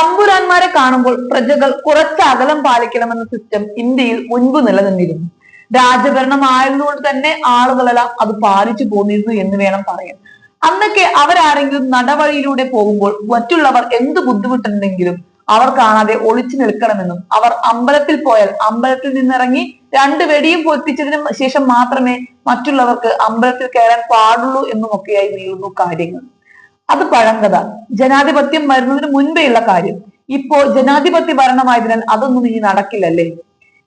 തമ്പുരാന്മാരെ കാണുമ്പോൾ പ്രജകൾ കുറച്ച് അകലം പാലിക്കണമെന്ന സിസ്റ്റം ഇന്ത്യയിൽ മുൻപ് നിലനിന്നിരുന്നു. രാജഭരണം ആയതുകൊണ്ട് തന്നെ ആളുകളെല്ലാം അത് പാലിച്ചു പോന്നിരുന്നു എന്ന് വേണം പറയാൻ. അന്നൊക്കെ അവരാരെങ്കിലും നടവഴിയിലൂടെ പോകുമ്പോൾ മറ്റുള്ളവർ എന്ത് ബുദ്ധിമുട്ടുണ്ടെങ്കിലും അവർ കാണാതെ ഒളിച്ചു നിൽക്കണമെന്നും അവർ അമ്പലത്തിൽ പോയാൽ അമ്പലത്തിൽ നിന്നിറങ്ങി രണ്ട് വെടിയും പൊത്തിച്ചതിന് ശേഷം മാത്രമേ മറ്റുള്ളവർക്ക് അമ്പലത്തിൽ കയറാൻ പാടുള്ളൂ എന്നുമൊക്കെയായി നീളുന്നു കാര്യങ്ങൾ. അത് പഴങ്കഥ. ജനാധിപത്യം വരുന്നതിന് മുൻപേയുള്ള കാര്യം. ഇപ്പോ ജനാധിപത്യ ഭരണമായതിനാൽ അതൊന്നും ഇനി നടക്കില്ലല്ലേ?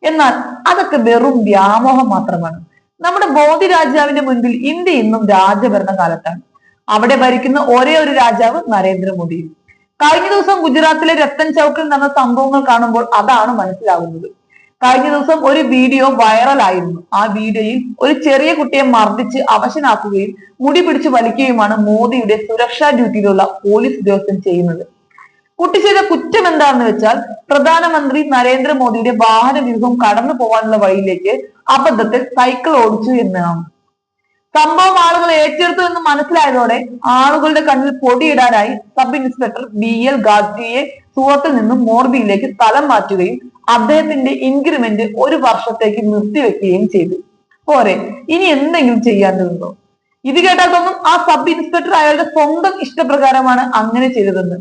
എന്നാൽ അതൊക്കെ വെറും വ്യാമോഹം മാത്രമാണ്. നമ്മുടെ ബോധി രാജാവിന്റെ മുൻപിൽ ഇന്ത്യ ഇന്നും രാജഭരണ കാലത്താണ്. അവിടെ ഭരിക്കുന്ന ഒരേ ഒരു രാജാവ് നരേന്ദ്രമോദിയും. കഴിഞ്ഞ ദിവസം ഗുജറാത്തിലെ രത്തൻ ചൌക്കിൽ നടന്ന സംഭവങ്ങൾ കാണുമ്പോൾ അതാണ് മനസ്സിലാകുന്നത്. കഴിഞ്ഞ ദിവസം ഒരു വീഡിയോ വൈറലായിരുന്നു ആ വീഡിയോയിൽ ഒരു ചെറിയ കുട്ടിയെ മർദ്ദിച്ച് അവശനാക്കുകയും മുടി പിടിച്ച് വലിക്കുകയുമാണ് മോദിയുടെ സുരക്ഷാ ഡ്യൂട്ടിയിലുള്ള പോലീസ് ഉദ്യോഗസ്ഥൻ ചെയ്യുന്നത്. കുട്ടി ചെയ്ത കുറ്റം എന്താണെന്ന് വെച്ചാൽ പ്രധാനമന്ത്രി നരേന്ദ്രമോദിയുടെ വാഹന വ്യൂഹം കടന്നു പോകാനുള്ള വഴിയിലേക്ക് അബദ്ധത്തിൽ സൈക്കിൾ ഓടിച്ചു എന്നാണ്. സംഭവം ആളുകൾ ഏറ്റെടുത്തു എന്ന് മനസ്സിലായതോടെ ആളുകളുടെ കണ്ണിൽ പൊടിയിടാനായി സബ് ഇൻസ്പെക്ടർ ബി എൽ ഗാഡ്ജിയെ സൂറത്തിൽ നിന്നും മോർബിയിലേക്ക് സ്ഥലം മാറ്റുകയും അദ്ദേഹത്തിന്റെ ഇൻക്രിമെന്റ് ഒരു വർഷത്തേക്ക് നിർത്തിവെക്കുകയും ചെയ്തു. പോരെ ഇനി എന്തെങ്കിലും ചെയ്യാനുണ്ടോ ഇത് കേട്ടാൽ തോന്നും ആ സബ് ഇൻസ്പെക്ടർ അയാളുടെ സ്വന്തം ഇഷ്ടപ്രകാരമാണ് അങ്ങനെ ചെയ്തതെന്ന്.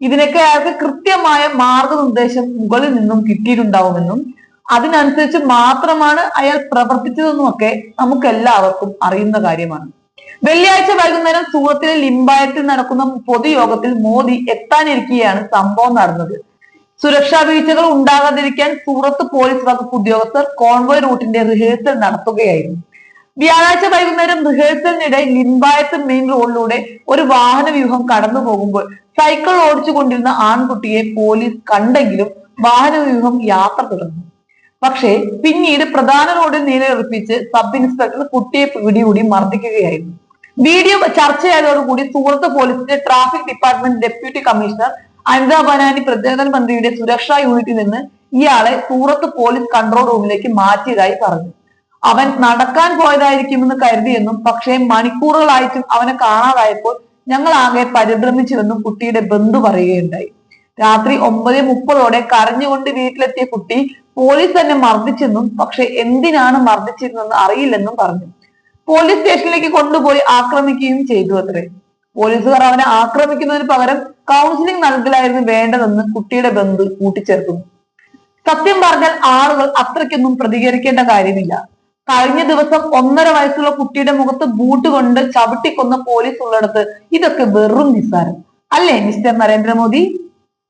ഇതിനൊക്കെ അയാൾക്ക് കൃത്യമായ മാർഗനിർദ്ദേശം മുകളിൽ നിന്നും കിട്ടിയിട്ടുണ്ടാവുമെന്നും അതിനനുസരിച്ച് മാത്രമാണ് അയാൾ പ്രവർത്തിച്ചതെന്നുമൊക്കെ നമുക്ക് എല്ലാവർക്കും അറിയുന്ന കാര്യമാണ്. വെള്ളിയാഴ്ച വൈകുന്നേരം സൂറത്തിലെ ലിംബായത്തിൽ നടക്കുന്ന പൊതുയോഗത്തിൽ മോദി എത്താനിരിക്കുകയാണ് സംഭവം നടന്നത്. സുരക്ഷാ വീഴ്ചകൾ ഉണ്ടാകാതിരിക്കാൻ സൂറത്ത് പോലീസ് വകുപ്പ് ഉദ്യോഗസ്ഥർ കോൺവോയ് റൂട്ടിന്റെ റിഹേഴ്സൽ നടത്തുകയായിരുന്നു. വ്യാഴാഴ്ച വൈകുന്നേരം റിഹേഴ്സലിനിടെ ലിംബായത്ത് മെയിൻ റോഡിലൂടെ ഒരു വാഹന വ്യൂഹം കടന്നു പോകുമ്പോൾ സൈക്കിൾ ഓടിച്ചു കൊണ്ടിരുന്ന ആൺകുട്ടിയെ പോലീസ് കണ്ടെങ്കിലും വാഹന വ്യൂഹം യാത്ര തുടർന്നു. പക്ഷേ പിന്നീട് പ്രധാന റോഡിൽ നിലയുറപ്പിച്ച് സബ് ഇൻസ്പെക്ടർ കുട്ടിയെ പിടികൂടി മർദ്ദിക്കുകയായിരുന്നു. വീഡിയോ ചർച്ചയായതോടുകൂടി സൂറത്ത് പോലീസിന്റെ traffic department deputy commissioner Anitha Banani പ്രധാനമന്ത്രിയുടെ സുരക്ഷാ യൂണിറ്റിൽ നിന്ന് ഇയാളെ സൂറത്ത് പോലീസ് കൺട്രോൾ റൂമിലേക്ക് മാറ്റിയതായി പറഞ്ഞു. അവൻ നടക്കാൻ പോയതായിരിക്കുമെന്ന് കരുതിയെന്നും പക്ഷേ മണിക്കൂറുകളായിട്ടും അവനെ കാണാതായപ്പോൾ ഞങ്ങൾ ആകെ പരിഭ്രമിച്ചുവെന്നും കുട്ടിയുടെ ബന്ധു പറയുകയുണ്ടായി. രാത്രി ഒമ്പത് മുപ്പതോടെ കരഞ്ഞുകൊണ്ട് വീട്ടിലെത്തിയ കുട്ടി പോലീസ് തന്നെ മർദ്ദിച്ചെന്നും പക്ഷെ എന്തിനാണ് മർദ്ദിച്ചിരുന്നെന്ന് അറിയില്ലെന്നും പറഞ്ഞു. പോലീസ് സ്റ്റേഷനിലേക്ക് കൊണ്ടുപോയി ആക്രമിക്കുകയും ചെയ്തു അത്രേ. പോലീസുകാർ അവനെ ആക്രമിക്കുന്നതിന് പകരം കൗൺസിലിംഗ് നൽകലായിരുന്നു വേണ്ടതെന്ന് കുട്ടിയുടെ ബന്ധു കൂട്ടിച്ചേർക്കുന്നു. സത്യം പറഞ്ഞാൽ ആളുകൾ അത്രയ്ക്കൊന്നും പ്രതികരിക്കേണ്ട കാര്യമില്ല. കഴിഞ്ഞ ദിവസം ഒന്നര വയസ്സുള്ള കുട്ടിയുടെ മുഖത്ത് ബൂട്ട് കൊണ്ട് ചവിട്ടിക്കൊന്ന പോലീസ് ഉള്ളിടത്ത് ഇതൊക്കെ വെറും നിസ്സാരം. അല്ലേ മിസ്റ്റർ നരേന്ദ്രമോദി?